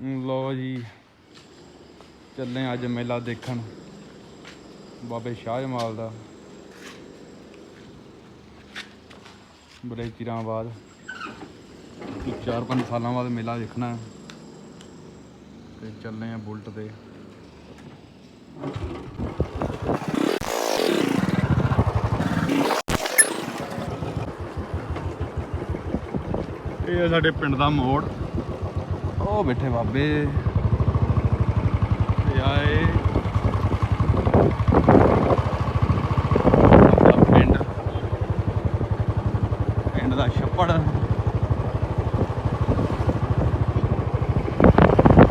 ਲੋ ਜੀ। ਚੱਲੇ ਅੱਜ ਮੇਲਾ ਦੇਖਣ। ਬਾਬੇ ਸ਼ਾਹ ਜਮਾਲ ਦਾ। ਬੜੇ ਚਿਰਾਂ ਬਾਅਦ ਚਾਰ ਪੰਜ ਸਾਲਾਂ ਬਾਅਦ ਮੇਲਾ ਦੇਖਣਾ ਹੈ। ਤੇ ਚੱਲੇ ਆ ਬੁਲਟ ਤੇ। ਇਹ ਆ ਸਾਡੇ ਪਿੰਡ ਦਾ ਮੋੜ। ਉਹ ਬੈਠੇ ਬਾਬੇ। ਤੇ ਆਏ। ਪਿੰਡ। ਪਿੰਡ ਦਾ ਛੱਪੜ।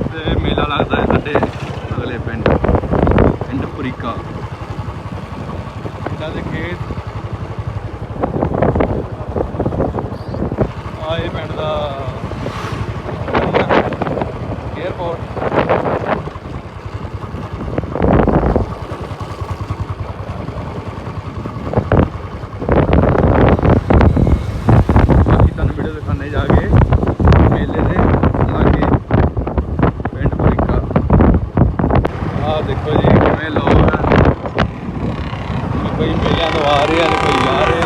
ਤੇ ਮੇਲਾ ਲੱਗਦਾ ਹੈ ਸਾਡੇ ਅਗਲੇ ਪਿੰਡ। ਪਿੰਡ ਪੁਰੀਕਾ। ਇਹਨਾਂ ਦੇ ਖੇਤ। ਆਏ ਪਿੰਡ ਦਾ 에어ਪੋਰਟ ਬਾਕੀ ਤੁਹਾਨੂੰ ਵੀਡੀਓ ਦਿਖਾਣੇ ਜਾ ਕੇ ਮੇਲੇ ਦੇ ਲਾਗੇ ਪਿੰਡ ਪੁਰੀਕਾ ਆਹ ਦੇਖੋ ਜੀ ਕਿਵੇਂ ਲੋਕ ਆ ਕੋਈ ਮੇਲਿਆਂ ਤੋਂ ਆ ਰਹੇ ਤੇ ਕੋਈ ਜਾ ਰਹੇ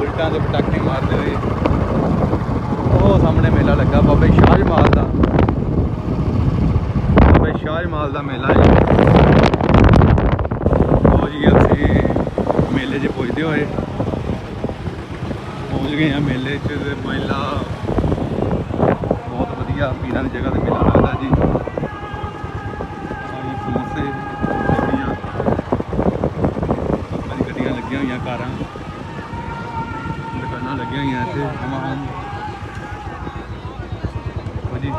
ਉਲਟਾਂ ਦੇ ਪਟਾਕੇ ਮਾਰਦੇ ਹੋਏ। ਉਹ ਸਾਹਮਣੇ ਮੇਲਾ ਲੱਗਾ ਬਾਬੇ ਸ਼ਾਹਜਮਾਲ ਦਾ। ਬਾਬੇ ਸ਼ਾਹਜਮਾਲ ਦਾ ਮੇਲਾ ਹੈ ਉਹ ਜੀ, ਅਸੀਂ ਮੇਲੇ 'ਚ ਪੁੱਜਦੇ ਹੋਏ ਪਹੁੰਚ ਗਏ ਆ ਮੇਲੇ 'ਚ ਤੇ ਮੇਲਾ ਬਹੁਤ ਵਧੀਆ, ਪੀਰਾਂ ਦੀ ਜਗ੍ਹਾ ਤੇ ਮੇਲਾ ਲੱਗਦਾ ਜੀ। ਹੋਈਆਂ ਕਾਰਾਂ ਦੁਕਾਨਾਂ ਲੱਗੀਆਂ ਹੋਈਆਂ ਇੱਥੇ ਹਮਾਹਮ ਉਹ ਜੀ।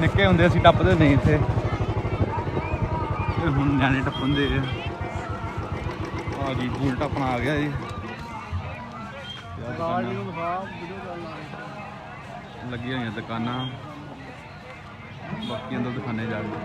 ਨਿੱਕੇ ਹੁੰਦੇ ਅਸੀਂ ਟੱਪਦੇ ਨਹੀਂ ਇੱਥੇ। ਤੇ ਹੁਣ ਨਿਆਣੇ ਟੱਪਣਦੇ ਆ। ਆ ਜੀ ਬੁਲਟ ਆਪਣਾ ਆ ਗਿਆ ਜੀ। ਦੁਕਾਨਾਂ। ਲੱਗੀਆਂ ਹੋਈਆਂ ਦੁਕਾਨਾਂ। ਬਾਕੀ ਅੰਦਰ ਦਿਖਾਣੇ ਜਾ ਕੇ।